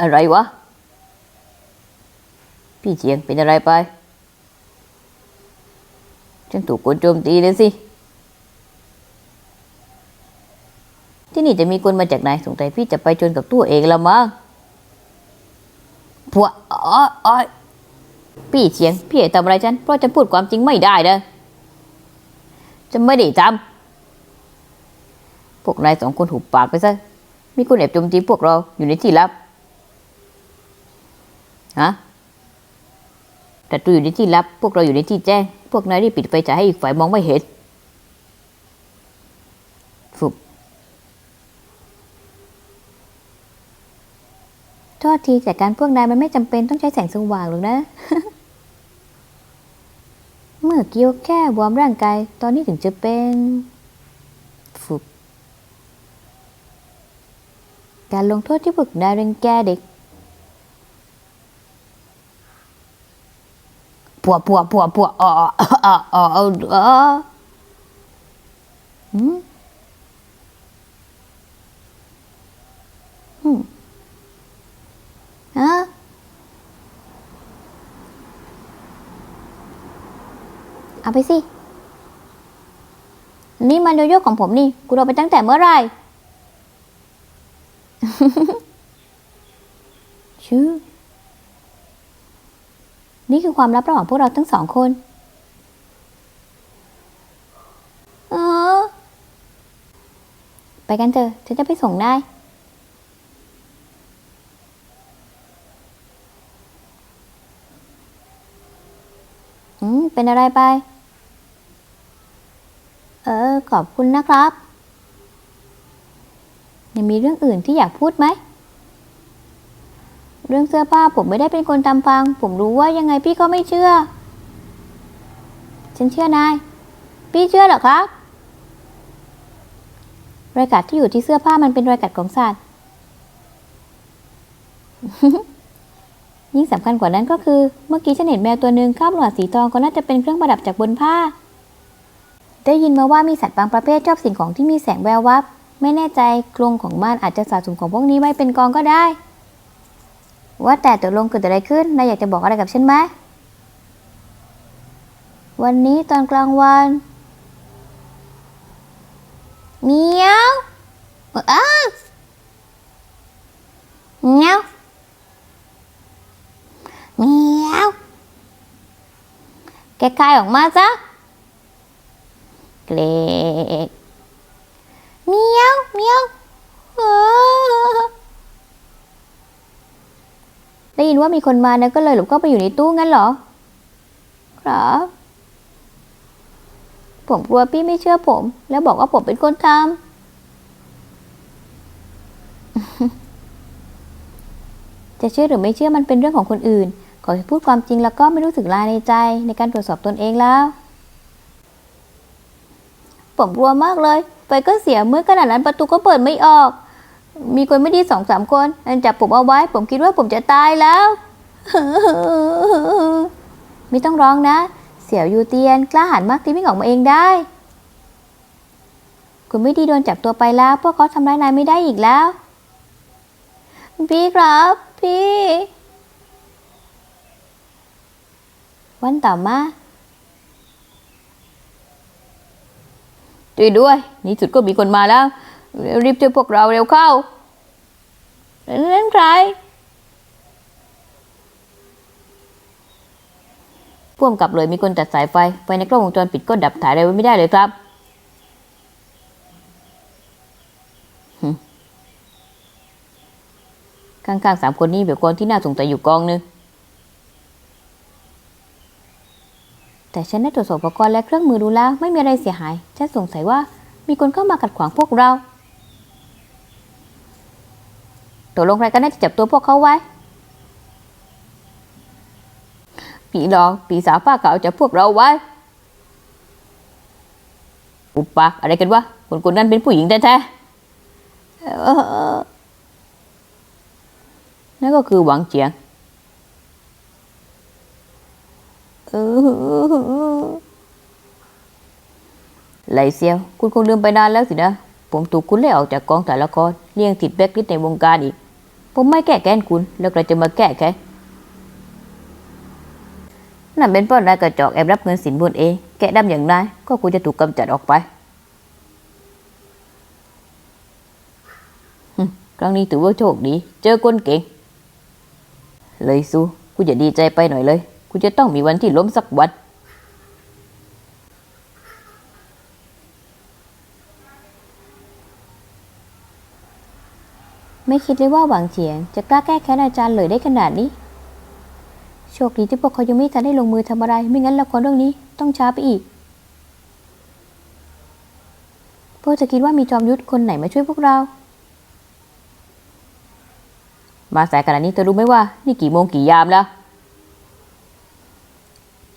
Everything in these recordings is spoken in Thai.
อะไรวะ พี่เจียงเป็นอะไรไป ฉันถูกคนโจมตีเลยสิ ที่นี่จะมีคนมาจากไหนสงสัยพี่จะไปชนกับตัวเองละมั้งพวกอ๋ออ๋อพี่เฉียง พี่ทำอะไรฉัน เพราะฉันพูดความจริงไม่ได้เด่ะจะไม่ได้ทำพวกนายสองคนหุบปากไปซะ มีคนแอบโจมตีพวกเราอยู่ในที่ลับ ฮะแต่ตัวอยู่ในที่ลับ พวกเราอยู่ในที่แจ้ง พวกนายรีบปิดไฟฉายให้อีกฝ่ายมองไม่เห็นฝึกโทษทีแต่การพวกนายมันไม่จำเป็นต้องใช้แสงสว่างหรอกนะ เมื่อกี้แค่วอร์มร่างกาย ตอนนี้ถึงจะเป็นฝึกการลงโทษที่พวกนายเรังแกเด็ก ปัวปัวปัวปัวอ๋ออ๋ออ๋ออ๋ออ๋อหืมหืมฮะเอาไปสินี่มันโยโย่ของผมนี่ กูรอไปตั้งแต่เมื่อไหร่ ชื่อ นี่คือความลับระหว่างพวกเราทั้งสองคน เออ ไปกันเถอะฉันจะไปส่งนายอืม เป็นอะไรไป เออ ขอบคุณนะครับ ยังมีเรื่องอื่นที่อยากพูดไหม เรื่องเสื้อผ้าผมไม่ได้เป็นคนทำฟัง ผมรู้ว่ายังไงพี่ก็ไม่เชื่อ ฉันเชื่อนาย พี่เชื่อเหรอครับรายกัดที่อยู่ที่เสื้อผ้ามันเป็นรายกัดของสัตว์ ยิ่งสำคัญกว่านั้นก็คือ เมื่อกี้ฉันเห็นแมวตัวหนึ่งคาบหลอดสีทองก็น่าจะเป็นเครื่องประดับจากบนผ้า ได้ยินมาว่ามีสัตว์บางประเภทชอบสิ่งของที่มีแสงแวววับ ไม่แน่ใจกรงของมันอาจจะสะสมของพวกนี้ไว้เป็นกองก็ได้ ว่าแต่ตกลงเกิดอะไรขึ้น นายอยากจะบอกอะไรกับฉันไหม วันนี้ตอนกลางวันเมียวอ้าวเมียวเมียวแกคายออกมาซะเกรกเมียวเมียวเออ ได้ยินว่ามีคนมานะก็เลยหลบเข้าไปอยู่ในตู้งั้นเหรอ ครับผมกลัวพี่ไม่เชื่อผม แล้วบอกว่าผมเป็นคนทำจะเชื่อหรือไม่เชื่อมันเป็นเรื่องของคนอื่น ขอให้พูดความจริงแล้วก็ไม่รู้สึกลายในใจในการตรวจสอบตนเองแล้ว ผมกลัวมากเลย ไฟก็เสียเมื่อขนาดนั้นประตูก็เปิดไม่ออก มีคนไม่ดีสองสามคนจับผมเอาไว้ ผมคิดว่าผมจะตายแล้ว ไม่ต้องร้องนะ เสี่ยวยูเตียนกล้าหาญมากที่วิ่งออกมาเองได้ คุณไม่ดีโดนจับตัวไปแล้ว พวกเขาทำร้ายนายไม่ได้อีกแล้ว พี่ครับ พี่ วันต่อมาด้วยด้วยในี่สุดก็มีคนมาแล้ว รีบช่วยพวกเราเร็วเข้านั่นใคร พ่วงกับเลยมีคนตัดสายไฟ ไฟในกล้องวงจรปิดก็ดับถ่ายอะไรไว้ไม่ได้เลยครับ ข้างๆสามคนนี้เบียคนที่น่าสงสัยอยู่กองนึง แต่ฉันได้ตรวจสอบอุปกรณ์และเครื่องมือดูแล้ว ไม่มีอะไรเสียหาย ฉันสงสัยว่ามีคนเข้ามาขัดขวางพวกเรา ตกลงใครกันแน่ที่จับตัวพวกเขาไว้ผีหลอกผีสาวผ้าขาวจับพวกเราไว้ อุปปาอะไรกันวะคนคนนั้นเป็นผู้หญิงแท้ๆนั่นก็คือหวังเจียงเออไหลเซียว คุณคงลืมไปนานแล้วสินะ ผมถูกคุณไล่ออกจากกองถ่ายละครเลี้ยงติดแบล็คลิสต์ในวงการอีก ผมไม่แก้แค้นคุณ แล้วใครจะมาแก้แค้นนั่นเป็นเพราะนายกระจอกแอบรับเงินสินบนเอง แกะดำอย่างนายก็ควรจะถูกกำจัดออกไปครั้งนี้ถือว่าโชคดี เจอคนเก่ง เลยซูกูจะดีใจไปหน่อยเลย กูจะต้องมีวันที่ล้มสักวัน ไม่คิดเลยว่าหวังเฉียง จะกล้าแก้แค้นอาจารย์เลยได้ขนาดนี้ โชคดีที่พวกเขายังไม่ทันได้ลงมือทำอะไร ไม่งั้นละครเรื่องนี้ต้องช้าไปอีก พวกจะคิดว่ามีจอมยุทธคนไหนมาช่วยพวกเรา มาสายขนาดนี้เธอรู้ไหมว่า นี่กี่โมงกี่ยามแล้ว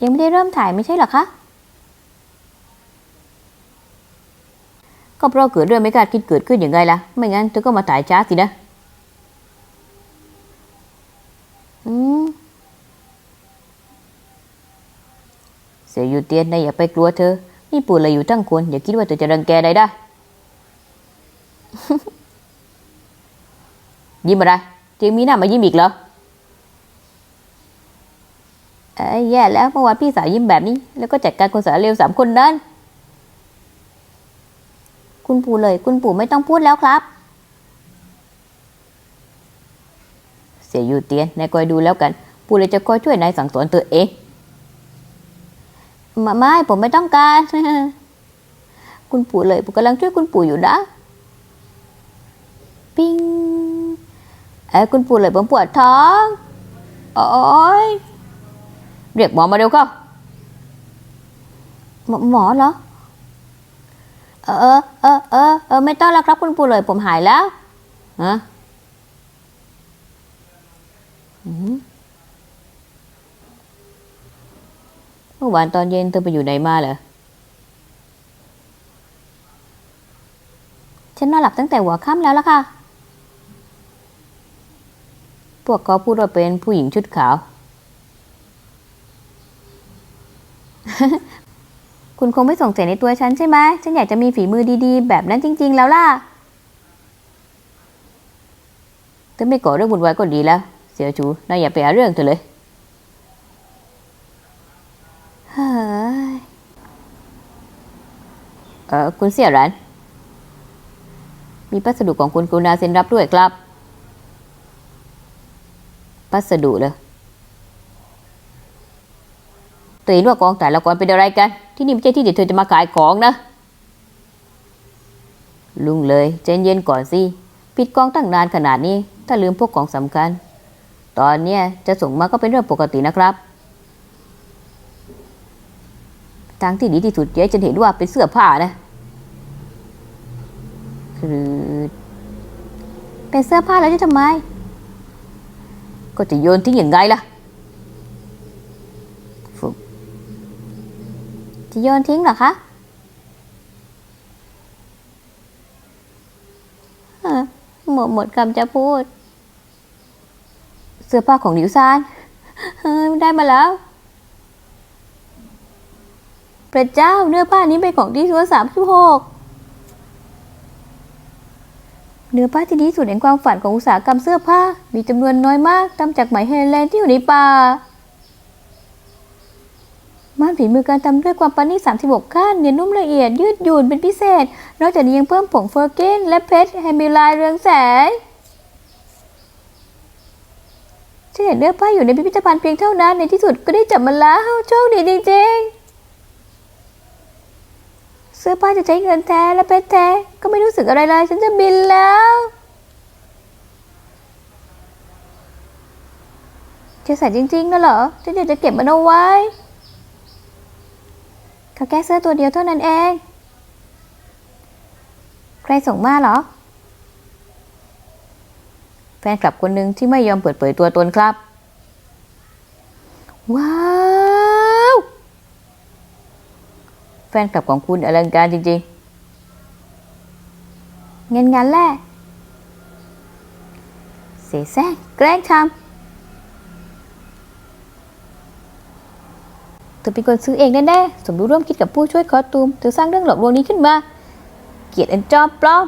ยังไม่ได้เริ่มถ่ายไม่ใช่หรอคะ ก็เพราะเกิดเรื่องไม่คาดคิดเกิดขึ้นอย่างไงล่ะ ไม่งั้นเธอก็มาถ่ายช้าสินะ อืม เสียอยู่เตียนนายอย่าไปกลัวเธอ นี่ปู่เลยอยู่ทั้งคนอย่าคิดว่าเธอจะรังแกได้ได้ ยิ้มอะไรเจียงมีหน้ามายิ้มอีกเหรอเอ้ยแย่แล้วเมื่อวานพี่สาวยิ้มแบบนี้ แล้วก็จัดการคนสาวเร็วสามคนนั้น คุณปู่เลย คุณปู่ไม่ต้องพูดแล้วครับ เสียอยู่เตียนนายคอยดูแล้วกัน ปู่เลยจะคอยช่วยนายสั่งสอนตัวเองไมาไม่ผมไม่ต้องการ คุณปู่เลยผมกำลังช่วยคุณปู่อยู่นะ ปิ้งเอ้คุณปู่เลยผมปวดท้องโอ้ยเรียกหมอมาเร็วเข้าหมอหมอเหรอ เออเออเออเออไม่ต้องแล้วครับคุณปู่เลยผมหายแล้วฮะเมื่อวานตอนเย็นเธอไปอยู่ไหนมาเหรอฉันนอนหลับตั้งแต่หัวค่ำแล้วล่ะค่ะ พวกเขาพูดว่าเป็นผู้หญิงชุดขาว คุณคงไม่ส่งเสัยในตัวฉันใช่ไหมฉันอยากจะมีฝีมือดีๆ แบบนั้นจริง ๆ แล้วล่ะเธอไม่ก่อเรื่องบุญวายก็ดีแล้ว เสียจูนายอย่าไปหาเรื่องเธอเลยเฮ้ยเออคุณเสี่ยรัน มีพัสดุของคุณกรุณาเซ็นรับด้วยครับ พัสดุเลย เธอเห็นว่ากองถ่ายละครเป็นอะไรกัน ที่นี่ไม่ใช่ที่ที่เธอจะมาขายของนะ ลุงเลยใจเย็นก่อนสิปิดกองตั้งนานขนาดนี้ ถ้าลืมพวกของสำคัญ ตอนเนี้ยจะส่งมาก็เป็นเรื่องปกตินะครับทางที่ดีที่สุดเจ๊จะเห็นว่าเป็นเสื้อผ้านะคือเป็นเสื้อผ้าแล้วจะทำไม ก็จะโยนทิ้งอย่างไงล่ะฟุบ จะโยนทิ้งเหรอคะหมดหมดคำจะพูด เสื้อผ้าของหลิวซานได้มาแล้วพระเจ้าเนื้อผ้านี้เป็นของที่ชัวสามสิบหกเนื้อผ้าที่นี่สุดแห่งความฝันของอุตสาหกรรมเสื้อผ้ามีจำนวนน้อยมากทำจากไหมเฮเลนที่อยู่ในป่า ม่านฝีมือการทำด้วยความปานนีต36 ขั้นเนียนนุ่มละเอียดยืดหยุ่นเป็นพิเศษ นอกจากนี้ยังเพิ่มผงเฟอร์เกนและเพชรให้มีลายเรืองแสงฉันเห็นเนื้อผ้าอยู่ในพิพิธภัณฑ์เพียงเท่านั้น ในที่สุดก็ได้จับมันแล้วโชคดีจริงๆเสื้อผ้าจะใช้เงินแท้และเพชรแท้ก็ไม่รู้สึกอะไรเลยฉันจะบินแล้วจะใส่จริงๆนะเหรอฉันอยากจะเก็บมันเอาไว้ เขาแค่เสื้อตัวเดียวเท่านั้นเอง ใครส่งมาเหรอ แฟนคลับคนหนึ่งที่ไม่ยอมเปิดเผยตัวตนครับ ว้าว แฟนคลับของคุณอลังการจริงๆ เงินงันแหละเสียแซงแกล้งทำ เธอเป็นคนซื้อเองแน่ๆ สมรู้ร่วมคิดกับผู้ช่วยคอตูมเธอสร้างเรื่องหลอกลวงนี้ขึ้นมา เกียดอันจอมปลอม